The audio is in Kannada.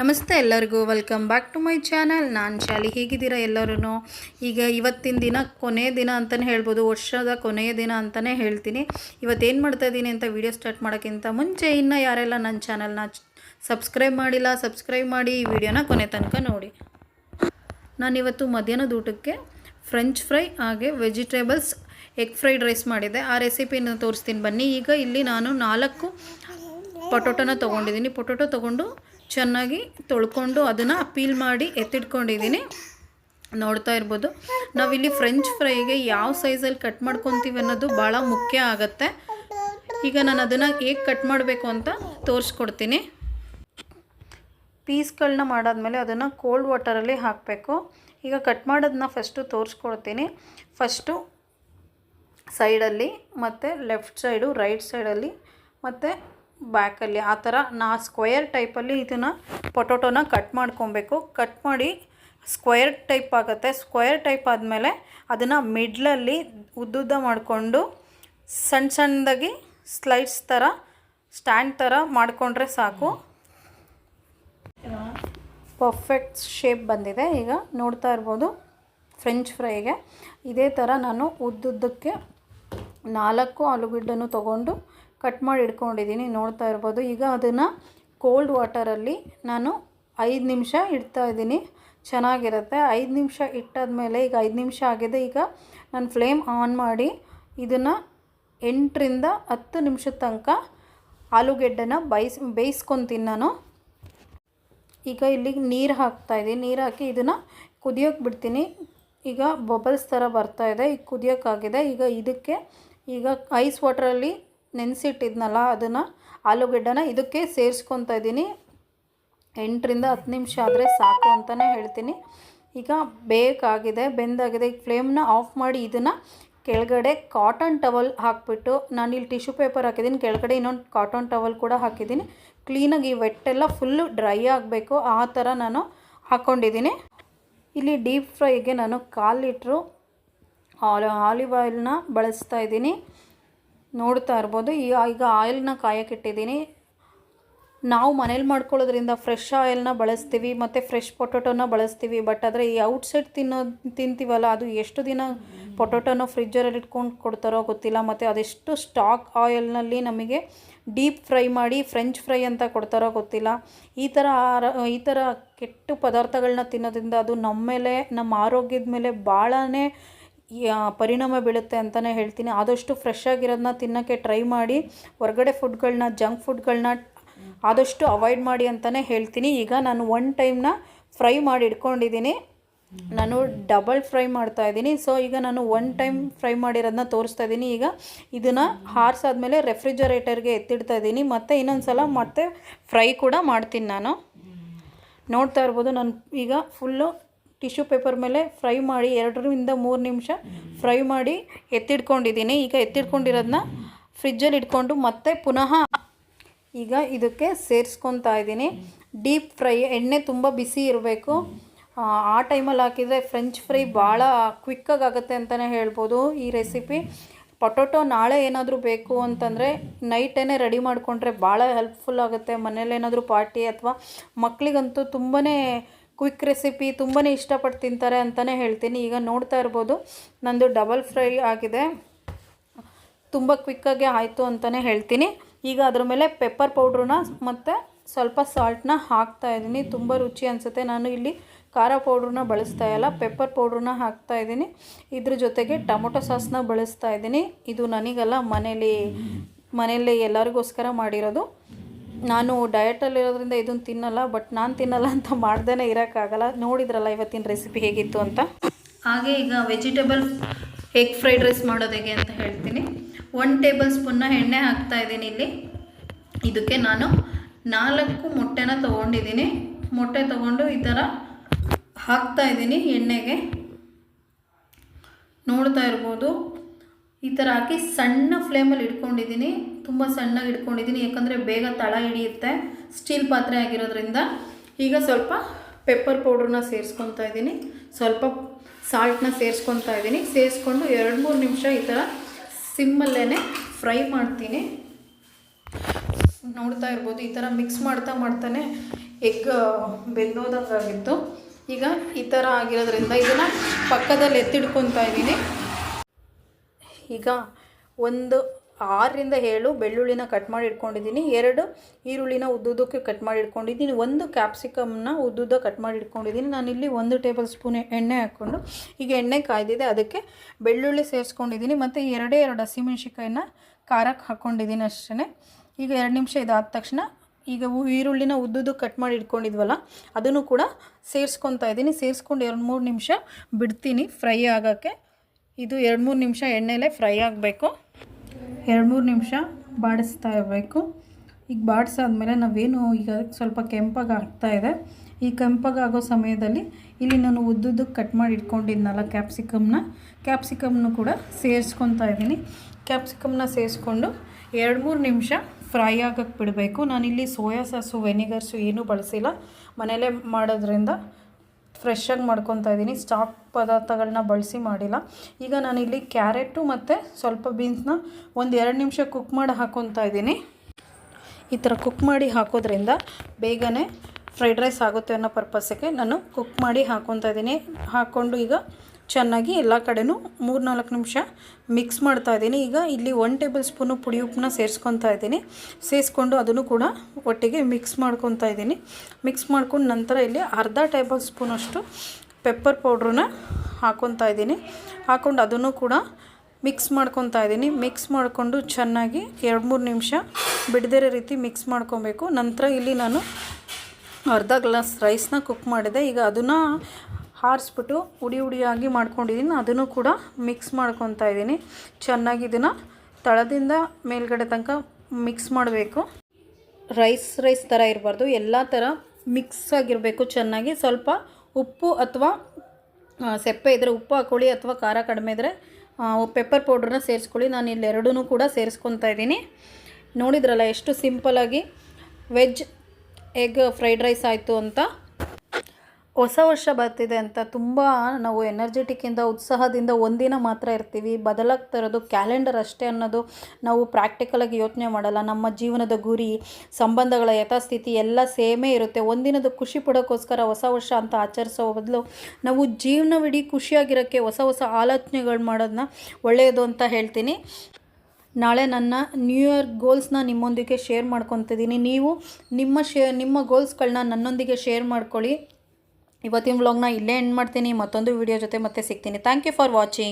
ನಮಸ್ತೆ ಎಲ್ಲರಿಗೂ welcome back to my channel ನಾನು ಶಾಲಿ, ಹೇಗಿದ್ದೀರಾ ಎಲ್ಲರೂ ಈಗ ಇವತ್ತಿನ ದಿನ ಕೊನೆಯ ದಿನ ಅಂತಲೇ ಹೇಳ್ಬೋದು, ವರ್ಷದ ಕೊನೆಯ ದಿನ ಅಂತಲೇ ಹೇಳ್ತೀನಿ. ಇವತ್ತೇನು ಮಾಡ್ತಾ ಇದ್ದೀನಿ ಅಂತ ವೀಡಿಯೋ ಸ್ಟಾರ್ಟ್ ಮಾಡೋಕ್ಕಿಂತ ಮುಂಚೆ ಇನ್ನೂ ಯಾರೆಲ್ಲ ನನ್ನ ಚಾನಲ್ನ ಸಬ್ಸ್ಕ್ರೈಬ್ ಮಾಡಿಲ್ಲ ಸಬ್ಸ್ಕ್ರೈಬ್ ಮಾಡಿ ಈ ವಿಡಿಯೋನ ಕೊನೆ ತನಕ ನೋಡಿ. ನಾನಿವತ್ತು ಮಧ್ಯಾಹ್ನದ ಊಟಕ್ಕೆ ಫ್ರೆಂಚ್ ಫ್ರೈ ಹಾಗೆ ವೆಜಿಟೇಬಲ್ಸ್ ಎಗ್ ಫ್ರೈಡ್ ರೈಸ್ ಮಾಡಿದೆ ಆ ರೆಸಿಪಿನ ತೋರಿಸ್ತೀನಿ ಬನ್ನಿ. ಈಗ ಇಲ್ಲಿ ನಾನು ನಾಲ್ಕು ಪೊಟೊಟೊನ ತೊಗೊಂಡಿದ್ದೀನಿ. ಪೊಟೊಟೊ ತೊಗೊಂಡು ಚೆನ್ನಾಗಿ ತೊಳ್ಕೊಂಡು ಅದನ್ನು ಪೀಲ್ ಮಾಡಿ ಎತ್ತಿಟ್ಕೊಂಡಿದ್ದೀನಿ. ನೋಡ್ತಾ ಇರ್ಬೋದು. ನಾವಿಲ್ಲಿ ಫ್ರೆಂಚ್ ಫ್ರೈಗೆ ಯಾವ ಸೈಜಲ್ಲಿ ಕಟ್ ಮಾಡ್ಕೊತೀವಿ ಅನ್ನೋದು ಭಾಳ ಮುಖ್ಯ ಆಗುತ್ತೆ. ಈಗ ನಾನು ಅದನ್ನು ಹೇಗೆ ಕಟ್ ಮಾಡಬೇಕು ಅಂತ ತೋರಿಸ್ಕೊಡ್ತೀನಿ. ಪೀಸ್ಗಳನ್ನ ಮಾಡಾದಮೇಲೆ ಅದನ್ನು ಕೋಲ್ಡ್ ವಾಟರಲ್ಲಿ ಹಾಕಬೇಕು. ಈಗ ಕಟ್ ಮಾಡೋದನ್ನ ಫಸ್ಟು ತೋರಿಸ್ಕೊಡ್ತೀನಿ. ಫಸ್ಟು ಸೈಡಲ್ಲಿ ಮತ್ತು ಲೆಫ್ಟ್ ಸೈಡು ರೈಟ್ ಸೈಡಲ್ಲಿ ಮತ್ತು ಬ್ಯಾಕಲ್ಲಿ ಆ ಥರ ನಾ ಸ್ಕ್ವಯರ್ ಟೈಪಲ್ಲಿ ಇದನ್ನು ಪೊಟೊಟೊನ ಕಟ್ ಮಾಡ್ಕೊಬೇಕು. ಕಟ್ ಮಾಡಿ ಸ್ಕ್ವಯರ್ ಟೈಪ್ ಆಗುತ್ತೆ. ಸ್ಕ್ವಯರ್ ಟೈಪ್ ಆದಮೇಲೆ ಅದನ್ನು ಮಿಡ್ಲಲ್ಲಿ ಉದ್ದುದ್ದ ಮಾಡಿಕೊಂಡು ಸಣ್ಣ ಸಣ್ಣದಾಗಿ ಸ್ಲೈಡ್ಸ್ ಥರ, ಸ್ಟ್ಯಾಂಡ್ ಥರ ಮಾಡಿಕೊಂಡ್ರೆ ಸಾಕು. ಪರ್ಫೆಕ್ಟ್ ಶೇಪ್ ಬಂದಿದೆ. ಈಗ ನೋಡ್ತಾ ಇರ್ಬೋದು ಫ್ರೆಂಚ್ ಫ್ರೈಗೆ. ಇದೇ ಥರ ನಾನು ಉದ್ದುದ್ದಕ್ಕೆ ನಾಲ್ಕು ಆಲೂಗಡ್ಡೆನೂ ತೊಗೊಂಡು ಕಟ್ ಮಾಡಿ ಇಟ್ಕೊಂಡಿದ್ದೀನಿ, ನೋಡ್ತಾ ಇರ್ಬೋದು. ಈಗ ಅದನ್ನು ಕೋಲ್ಡ್ ವಾಟರಲ್ಲಿ ನಾನು ಐದು ನಿಮಿಷ ಇಡ್ತಾ ಇದ್ದೀನಿ. ಚೆನ್ನಾಗಿರುತ್ತೆ. ಐದು ನಿಮಿಷ ಇಟ್ಟಾದಮೇಲೆ ಈಗ ಐದು ನಿಮಿಷ ಆಗಿದೆ. ಈಗ ನಾನು ಫ್ಲೇಮ್ ಆನ್ ಮಾಡಿ ಇದನ್ನು ಎಂಟರಿಂದ ಹತ್ತು ನಿಮಿಷದ ತನಕ ಆಲೂಗೆಡ್ಡೆನ ಬೈಸ್ ಬೇಯಿಸ್ಕೊತೀನಿ ನಾನು. ಈಗ ಇಲ್ಲಿಗೆ ನೀರು ಹಾಕ್ತಾಯಿದ್ದೀನಿ ನೀರು ಹಾಕಿ ಇದನ್ನು ಕುದಿಯೋಕೆ ಬಿಡ್ತೀನಿ. ಈಗ ಬಬಲ್ಸ್ ಥರ ಬರ್ತಾ ಇದೆ. ಈಗ ಕುದಿಯೋಕ್ಕಾಗಿದೆ ಈಗ ಇದಕ್ಕೆ ಈಗ ಐಸ್ ವಾಟ್ರಲ್ಲಿ ನೆನೆಸಿಟ್ಟಿದ್ನಲ್ಲ ಅದನ್ನು ಆಲೂಗೆಡ್ಡೆನ ಇದಕ್ಕೆ ಸೇರಿಸ್ಕೊತಾ ಇದ್ದೀನಿ. ಎಂಟರಿಂದ ಹತ್ತು ನಿಮಿಷ ಆದರೆ ಸಾಕು ಅಂತಲೇ ಹೇಳ್ತೀನಿ. ಈಗ ಬೇಕಾಗಿದೆ, ಬೆಂದಾಗಿದೆ. ಈಗ ಫ್ಲೇಮ್ನ ಆಫ್ ಮಾಡಿ ಇದನ್ನು ಕೆಳಗಡೆ ಕಾಟನ್ ಟವಲ್ ಹಾಕಿಬಿಟ್ಟು ಇಲ್ಲಿ ಟಿಶ್ಯೂ ಪೇಪರ್ ಹಾಕಿದ್ದೀನಿ. ಕೆಳಗಡೆ ಇನ್ನೊಂದು ಕಾಟನ್ ಟವಲ್ ಕೂಡ ಹಾಕಿದ್ದೀನಿ. ಕ್ಲೀನಾಗಿ ಈ ವೆಟ್ಟೆಲ್ಲ ಫುಲ್ಲು ಡ್ರೈ ಆಗಬೇಕು. ಆ ಥರ ನಾನು ಹಾಕ್ಕೊಂಡಿದ್ದೀನಿ ಇಲ್ಲಿ ಡೀಪ್ ಫ್ರೈಗೆ ನಾನು ಕಾಲು ಲೀಟ್ರು ಆಲ್, ಆಲಿವ್ ಆಯಿಲ್ನ ಬಳಸ್ತಾ ಇದ್ದೀನಿ. ನೋಡ್ತಾ ಇರ್ಬೋದು. ಈಗ ಈಗ ಆಯಿಲ್ನ ಕಾಯಕ್ಕಿಟ್ಟಿದ್ದೀನಿ ನಾವು ಮನೇಲಿ ಮಾಡ್ಕೊಳ್ಳೋದ್ರಿಂದ ಫ್ರೆಶ್ ಆಯಿಲ್ನ ಬಳಸ್ತೀವಿ, ಮತ್ತು ಫ್ರೆಶ್ ಪೊಟೊಟೊನ ಬಳಸ್ತೀವಿ. ಬಟ್ ಆದರೆ ಈ ಔಟ್ಸೈಡ್ ತಿನ್ನೋ ತಿಂತೀವಲ್ಲ, ಅದು ಎಷ್ಟು ದಿನ ಪೊಟೊಟೊನ ಫ್ರಿಜ್ಜರಲ್ಲಿ ಇಟ್ಕೊಂಡು ಕೊಡ್ತಾರೋ ಗೊತ್ತಿಲ್ಲ. ಮತ್ತು ಅದೆಷ್ಟು ಸ್ಟಾಕ್ ಆಯಿಲ್ನಲ್ಲಿ ನಮಗೆ ಡೀಪ್ ಫ್ರೈ ಮಾಡಿ ಫ್ರೆಂಚ್ ಫ್ರೈ ಅಂತ ಕೊಡ್ತಾರೋ ಗೊತ್ತಿಲ್ಲ. ಈ ಥರ ಈ ಥರ ಕೆಟ್ಟ ಪದಾರ್ಥಗಳನ್ನ ತಿನ್ನೋದ್ರಿಂದ ಅದು ನಮ್ಮ ಮೇಲೆ ನಮ್ಮ ಆರೋಗ್ಯದ ಮೇಲೆ ಭಾಳನೇ ಪರಿಣಾಮ ಬೀಳುತ್ತೆ ಅಂತಲೇ ಹೇಳ್ತೀನಿ. ಆದಷ್ಟು ಫ್ರೆಶ್ ಆಗಿರೋದನ್ನ ತಿನ್ನೋಕ್ಕೆ ಟ್ರೈ ಮಾಡಿ, ಹೊರಗಡೆ ಫುಡ್ಗಳನ್ನ ಜಂಕ್ ಫುಡ್ಗಳನ್ನ ಆದಷ್ಟು ಅವಾಯ್ಡ್ ಮಾಡಿ ಅಂತಲೇ ಹೇಳ್ತೀನಿ. ಈಗ ನಾನು ಒನ್ ಟೈಮ್ನ ಫ್ರೈ ಮಾಡಿ ಇಟ್ಕೊಂಡಿದ್ದೀನಿ. ನಾನು ಡಬಲ್ ಫ್ರೈ ಮಾಡ್ತಾ ಇದ್ದೀನಿ. ಸೊ ಈಗ ನಾನು ಒನ್ ಟೈಮ್ ಫ್ರೈ ಮಾಡಿರೋದನ್ನ ತೋರಿಸ್ತಾ ಇದ್ದೀನಿ. ಈಗ ಇದನ್ನು ಹಾರಿಸಾದ್ಮೇಲೆ ರೆಫ್ರಿಜರೇಟರ್ಗೆ ಎತ್ತಿಡ್ತಾ ಇದ್ದೀನಿ. ಮತ್ತು ಇನ್ನೊಂದು ಸಲ ಮತ್ತೆ ಫ್ರೈ ಕೂಡ ಮಾಡ್ತೀನಿ ನಾನು. ನೋಡ್ತಾ ಇರ್ಬೋದು. ನಾನು ಈಗ ಫುಲ್ಲು ಟಿಶ್ಯೂ ಪೇಪರ್ ಮೇಲೆ ಫ್ರೈ ಮಾಡಿ ಎರಡರಿಂದ ಮೂರು ನಿಮಿಷ ಫ್ರೈ ಮಾಡಿ ಎತ್ತಿಡ್ಕೊಂಡಿದ್ದೀನಿ ಈಗ ಎತ್ತಿಡ್ಕೊಂಡಿರೋದನ್ನ ಫ್ರಿಜ್ಜಲ್ಲಿ ಇಟ್ಕೊಂಡು ಮತ್ತೆ ಪುನಃ ಈಗ ಇದಕ್ಕೆ ಸೇರಿಸ್ಕೊತಾ ಇದ್ದೀನಿ. ಡೀಪ್ ಫ್ರೈ, ಎಣ್ಣೆ ತುಂಬ ಬಿಸಿ ಇರಬೇಕು. ಆ ಟೈಮಲ್ಲಿ ಹಾಕಿದರೆ ಫ್ರೆಂಚ್ ಫ್ರೈ ಭಾಳ ಕ್ವಿಕ್ಕಾಗಿ ಆಗುತ್ತೆ ಅಂತಲೇ ಹೇಳ್ಬೋದು ಈ ರೆಸಿಪಿ. ಪೊಟೊಟೊ ನಾಳೆ ಏನಾದರೂ ಬೇಕು ಅಂತಂದರೆ ನೈಟೇ ರೆಡಿ ಮಾಡಿಕೊಂಡ್ರೆ ಭಾಳ ಹೆಲ್ಪ್ಫುಲ್ ಆಗುತ್ತೆ. ಮನೇಲಿ ಏನಾದರೂ ಪಾರ್ಟಿ ಅಥವಾ ಮಕ್ಕಳಿಗಂತೂ ತುಂಬಾ ಕ್ವಿಕ್ ರೆಸಿಪಿ ತುಂಬಾ ಇಷ್ಟಪಟ್ಟು ತಿಂತಾರೆ ಅಂತಲೇ ಹೇಳ್ತೀನಿ. ಈಗ ನೋಡ್ತಾ ಇರ್ಬೋದು, ನಂದು ಡಬಲ್ ಫ್ರೈ ಆಗಿದೆ. ತುಂಬ ಕ್ವಿಕ್ಕಾಗಿ ಆಯಿತು ಅಂತಲೇ ಹೇಳ್ತೀನಿ. ಈಗ ಅದ್ರ ಮೇಲೆ ಪೆಪ್ಪರ್ ಪೌಡ್ರನ್ನ ಮತ್ತು ಸ್ವಲ್ಪ ಸಾಲ್ಟನ್ನ ಹಾಕ್ತಾ ಇದ್ದೀನಿ. ತುಂಬ ರುಚಿ ಅನಿಸುತ್ತೆ. ನಾನು ಇಲ್ಲಿ ಖಾರ ಪೌಡ್ರನ್ನ ಬಳಸ್ತಾ ಇಲ್ಲ. ಪೆಪ್ಪರ್ ಪೌಡ್ರನ್ನ ಹಾಕ್ತಾ ಇದ್ದೀನಿ. ಇದ್ರ ಜೊತೆಗೆ ಟೊಮೊಟೊ ಸಾಸ್ನ ಬಳಸ್ತಾ ಇದ್ದೀನಿ. ಇದು ನನಗಲ್ಲ, ಮನೇಲಿ ಮನೆಯಲ್ಲಿ ಎಲ್ಲರಿಗೋಸ್ಕರ ಮಾಡಿರೋದು. ನಾನು ಡಯಟಲ್ಲಿರೋದ್ರಿಂದ ಇದನ್ನು ತಿನ್ನಲ್ಲ ಬಟ್ ನಾನು ತಿನ್ನಲ್ಲ ಅಂತ ಮಾಡ್ದೇ ಇರೋಕ್ಕಾಗಲ್ಲ. ನೋಡಿದ್ರಲ್ಲ ಇವತ್ತಿನ ರೆಸಿಪಿ ಹೇಗಿತ್ತು ಅಂತ? ಹಾಗೆ ಈಗ ವೆಜಿಟೇಬಲ್ ಎಗ್ ಫ್ರೈಡ್ ರೈಸ್ ಮಾಡೋದು ಹೇಗೆ ಅಂತ ಹೇಳ್ತೀನಿ. ಒನ್ ಟೇಬಲ್ ಸ್ಪೂನ್ನ ಎಣ್ಣೆ ಹಾಕ್ತಾ ಇದ್ದೀನಿ ಇಲ್ಲಿ. ಇದಕ್ಕೆ ನಾನು ನಾಲ್ಕು ಮೊಟ್ಟೆನ ತೊಗೊಂಡಿದ್ದೀನಿ. ಮೊಟ್ಟೆ ತೊಗೊಂಡು ಈ ಥರ ಹಾಕ್ತಾ ಇದ್ದೀನಿ ಎಣ್ಣೆಗೆ. ನೋಡ್ತಾ ಇರ್ಬೋದು. ಈ ಥರ ಹಾಕಿ ಸಣ್ಣ ಫ್ಲೇಮಲ್ಲಿ ಇಟ್ಕೊಂಡಿದ್ದೀನಿ. ತುಂಬ ಸಣ್ಣಗೆ ಇಟ್ಕೊಂಡಿದ್ದೀನಿ. ಯಾಕಂದರೆ ಬೇಗ ತಳ ಹಿಡಿಯುತ್ತೆ. ಸ್ಟೀಲ್ ಪಾತ್ರೆ ಆಗಿರೋದ್ರಿಂದ. ಈಗ ಸ್ವಲ್ಪ ಪೆಪ್ಪರ್ ಪೌಡ್ರನ್ನ ಸೇರಿಸ್ಕೊತಾ ಇದ್ದೀನಿ. ಸ್ವಲ್ಪ ಸಾಲ್ಟನ್ನ ಸೇರಿಸ್ಕೊತಾ ಇದ್ದೀನಿ. ಸೇರಿಸ್ಕೊಂಡು ಎರಡು ಮೂರು ನಿಮಿಷ ಈ ಥರ ಸಿಮ್ಮಲ್ಲೇ ಫ್ರೈ ಮಾಡ್ತೀನಿ. ನೋಡ್ತಾ ಇರ್ಬೋದು. ಈ ಥರ ಮಿಕ್ಸ್ ಮಾಡ್ತಾ ಮಾಡ್ತಾನೆ ಎಗ್ ಬೆಂದೋದಂಗಾಗಿತ್ತು. ಈಗ ಈ ಥರ ಆಗಿರೋದ್ರಿಂದ ಇದನ್ನು ಪಕ್ಕದಲ್ಲಿ ಎತ್ತಿಡ್ಕೊತಾ ಇದ್ದೀನಿ. ಈಗ ಒಂದು ಆರರಿಂದ ಏಳು ಬೆಳ್ಳುಳ್ಳಿನ ಕಟ್ ಮಾಡಿ ಇಟ್ಕೊಂಡಿದ್ದೀನಿ. ಎರಡು ಈರುಳ್ಳಿನ ಉದ್ದುದಕ್ಕೆ ಕಟ್ ಮಾಡಿ ಇಟ್ಕೊಂಡಿದ್ದೀನಿ. ಒಂದು ಕ್ಯಾಪ್ಸಿಕಮ್ನ ಉದ್ದುದ್ದ ಕಟ್ ಮಾಡಿ ಇಟ್ಕೊಂಡಿದ್ದೀನಿ. ನಾನಿಲ್ಲಿ ಒಂದು ಟೇಬಲ್ ಸ್ಪೂನ್ ಎಣ್ಣೆ ಹಾಕ್ಕೊಂಡು ಈಗ ಎಣ್ಣೆ ಕಾಯ್ದಿದೆ. ಅದಕ್ಕೆ ಬೆಳ್ಳುಳ್ಳಿ ಸೇರಿಸ್ಕೊಂಡಿದ್ದೀನಿ. ಮತ್ತು ಎರಡೇ ಎರಡು ಹಸಿಮೆಣ್ಸಿಕಾಯಿನ ಖಾರಕ್ಕೆ ಹಾಕ್ಕೊಂಡಿದ್ದೀನಿ ಅಷ್ಟೇ ಈಗ ಎರಡು ನಿಮಿಷ ಇದಾದ ತಕ್ಷಣ ಈಗ ಈರುಳ್ಳಿನ ಉದ್ದುದ್ದು ಕಟ್ ಮಾಡಿ ಇಟ್ಕೊಂಡಿದ್ವಲ್ಲ, ಅದನ್ನು ಕೂಡ ಸೇರಿಸ್ಕೊತಾ ಇದ್ದೀನಿ. ಸೇರಿಸ್ಕೊಂಡು ಎರಡು ಮೂರು ನಿಮಿಷ ಬಿಡ್ತೀನಿ ಫ್ರೈ ಆಗೋಕ್ಕೆ. ಇದು ಎರಡು ಮೂರು ನಿಮಿಷ ಎಣ್ಣೆಲೆ ಫ್ರೈ ಆಗಬೇಕು. ಎರಡು ಮೂರು ನಿಮಿಷ ಬಾಡಿಸ್ತಾ ಇರಬೇಕು. ಈಗ ಬಾಡಿಸಾದ್ಮೇಲೆ ನಾವೇನು ಈಗ ಸ್ವಲ್ಪ ಕೆಂಪಾಗಿ ಆಗ್ತಾ ಇದೆ. ಈ ಕೆಂಪಾಗಾಗೋ ಸಮಯದಲ್ಲಿ ಇಲ್ಲಿ ನಾನು ಉದ್ದುದ್ದಕ್ಕೆ ಕಟ್ ಮಾಡಿ ಇಟ್ಕೊಂಡಿದ್ನಲ್ಲ ಕ್ಯಾಪ್ಸಿಕಮ್ನ. ಕ್ಯಾಪ್ಸಿಕಮ್ನು ಕೂಡ ಸೇರಿಸ್ಕೊತಾ ಇದ್ದೀನಿ. ಕ್ಯಾಪ್ಸಿಕಮ್ನ ಸೇರಿಸ್ಕೊಂಡು ಎರಡು ಮೂರು ನಿಮಿಷ ಫ್ರೈ ಆಗಕ್ಕೆ ಬಿಡಬೇಕು. ನಾನಿಲ್ಲಿ ಸೋಯಾ ಸಾಸು, ವೆನಿಗರ್ಸು ಏನೂ ಬಳಸಿಲ್ಲ. ಮನೇಲೇ ಮಾಡೋದ್ರಿಂದ ಫ್ರೆಶ್ಶಾಗಿ ಮಾಡ್ಕೊತಾ ಇದ್ದೀನಿ. ಸ್ಟಾಕ್ ಪದಾರ್ಥಗಳನ್ನ ಬಳಸಿ ಮಾಡಿಲ್ಲ. ಈಗ ನಾನಿಲ್ಲಿ ಕ್ಯಾರೆಟು ಮತ್ತು ಸ್ವಲ್ಪ ಬೀನ್ಸ್ನ ಒಂದು ಎರಡು ನಿಮಿಷ ಕುಕ್ ಮಾಡಿ ಹಾಕ್ಕೊತಾ ಇದ್ದೀನಿ. ಈ ಥರ ಕುಕ್ ಮಾಡಿ ಹಾಕೋದ್ರಿಂದ ಬೇಗನೆ ಫ್ರೈಡ್ ರೈಸ್ ಆಗುತ್ತೆ ಅನ್ನೋ ಪರ್ಪಸ್ಸಿಗೆ ನಾನು ಕುಕ್ ಮಾಡಿ ಹಾಕ್ಕೊತಾ ಇದ್ದೀನಿ. ಹಾಕ್ಕೊಂಡು ಈಗ ಚೆನ್ನಾಗಿ ಎಲ್ಲ ಕಡೆನೂ ಮೂರು ನಾಲ್ಕು ನಿಮಿಷ ಮಿಕ್ಸ್ ಮಾಡ್ತಾ ಇದ್ದೀನಿ. ಈಗ ಇಲ್ಲಿ ಒನ್ ಟೇಬಲ್ ಸ್ಪೂನು ಪುಡಿ ಉಪ್ಪನ್ನ ಸೇರಿಸ್ಕೊತಾ ಇದ್ದೀನಿ. ಸೇರಿಸ್ಕೊಂಡು ಅದನ್ನು ಕೂಡ ಒಟ್ಟಿಗೆ ಮಿಕ್ಸ್ ಮಾಡ್ಕೊತಾ ಇದ್ದೀನಿ. ಮಿಕ್ಸ್ ಮಾಡ್ಕೊಂಡು ನಂತರ ಇಲ್ಲಿ ಅರ್ಧ ಟೇಬಲ್ ಸ್ಪೂನಷ್ಟು ಪೆಪ್ಪರ್ ಪೌಡ್ರನ್ನ ಹಾಕ್ಕೊತಾ ಇದ್ದೀನಿ. ಹಾಕ್ಕೊಂಡು ಅದನ್ನು ಕೂಡ ಮಿಕ್ಸ್ ಮಾಡ್ಕೊತಾ ಇದ್ದೀನಿ. ಮಿಕ್ಸ್ ಮಾಡಿಕೊಂಡು ಚೆನ್ನಾಗಿ ಎರಡು ಮೂರು ನಿಮಿಷ ಬಿಡದಿರೋ ರೀತಿ ಮಿಕ್ಸ್ ಮಾಡ್ಕೊಬೇಕು. ನಂತರ ಇಲ್ಲಿ ನಾನು ಅರ್ಧ ಗ್ಲಾಸ್ ರೈಸ್ನ ಕುಕ್ ಮಾಡಿದೆ. ಈಗ ಅದನ್ನು ಹಾರಿಸ್ಬಿಟ್ಟು ಉಡಿ ಉಡಿಯಾಗಿ ಮಾಡ್ಕೊಂಡಿದ್ದೀನಿ. ಅದನ್ನು ಕೂಡ ಮಿಕ್ಸ್ ಮಾಡ್ಕೊತಾ ಇದ್ದೀನಿ. ಚೆನ್ನಾಗಿ ಇದನ್ನು ತಳದಿಂದ ಮೇಲ್ಗಡೆ ತನಕ ಮಿಕ್ಸ್ ಮಾಡಬೇಕು. ರೈಸ್ ರೈಸ್ ಥರ ಇರಬಾರ್ದು. ಎಲ್ಲ ಥರ ಮಿಕ್ಸ್ ಆಗಿರಬೇಕು ಚೆನ್ನಾಗಿ. ಸ್ವಲ್ಪ ಉಪ್ಪು ಅಥವಾ ಸೆಪ್ಪೆ ಇದ್ದರೆ ಉಪ್ಪು ಹಾಕ್ಕೊಳ್ಳಿ ಅಥವಾ ಖಾರ ಕಡಿಮೆ ಇದ್ದರೆ ಪೆಪ್ಪರ್ ಪೌಡ್ರನ್ನ ಸೇರಿಸ್ಕೊಳ್ಳಿ. ನಾನು ಇಲ್ಲಿ ಎರಡೂ ಕೂಡ ಸೇರಿಸ್ಕೊತಾ ಇದ್ದೀನಿ. ನೋಡಿದ್ರಲ್ಲ ಎಷ್ಟು ಸಿಂಪಲಾಗಿ ವೆಜ್ ಎಗ್ ಫ್ರೈಡ್ ರೈಸ್ ಆಯಿತು ಅಂತ. ಹೊಸ ವರ್ಷ ಬರ್ತಿದೆ ಅಂತ ತುಂಬ ನಾವು ಎನರ್ಜೆಟಿಕ್ಕಿಂದ ಉತ್ಸಾಹದಿಂದ ಒಂದಿನ ಮಾತ್ರ ಇರ್ತೀವಿ. ಬದಲಾಗ್ತಾ ಇರೋದು ಕ್ಯಾಲೆಂಡರ್ ಅಷ್ಟೇ ಅನ್ನೋದು ನಾವು ಪ್ರಾಕ್ಟಿಕಲಾಗಿ ಯೋಚನೆ ಮಾಡಲ್ಲ. ನಮ್ಮ ಜೀವನದ ಗುರಿ, ಸಂಬಂಧಗಳ ಯಥಾಸ್ಥಿತಿ ಎಲ್ಲ ಸೇಮೇ ಇರುತ್ತೆ. ಒಂದಿನದ ಖುಷಿ ಪಡೋಕ್ಕೋಸ್ಕರ ಹೊಸ ವರ್ಷ ಅಂತ ಆಚರಿಸೋ ಬದಲು ನಾವು ಜೀವನವಿಡೀ ಖುಷಿಯಾಗಿರೋಕ್ಕೆ ಹೊಸ ಹೊಸ ಆಲೋಚನೆಗಳು ಮಾಡೋದನ್ನ ಒಳ್ಳೆಯದು ಅಂತ ಹೇಳ್ತೀನಿ. ನಾಳೆ ನನ್ನ ನ್ಯೂ ಇಯರ್ ಗೋಲ್ಸ್ನ ನಿಮ್ಮೊಂದಿಗೆ ಶೇರ್ ಮಾಡ್ಕೊತಿದ್ದೀನಿ. ನೀವು ನಿಮ್ಮ ಶೇ, ನಿಮ್ಮ ಗೋಲ್ಸ್ಗಳನ್ನ ನನ್ನೊಂದಿಗೆ ಶೇರ್ ಮಾಡ್ಕೊಳ್ಳಿ. ಇವತ್ತಿನ ವ್ಲಾಗ್ನ ಇಲ್ಲೇ ಎಂಡ್ ಮಾಡ್ತೀನಿ. ಮತ್ತೊಂದು ವಿಡಿಯೋ ಜೊತೆ ಮತ್ತೆ ಸಿಗ್ತೀನಿ. Thank you for watching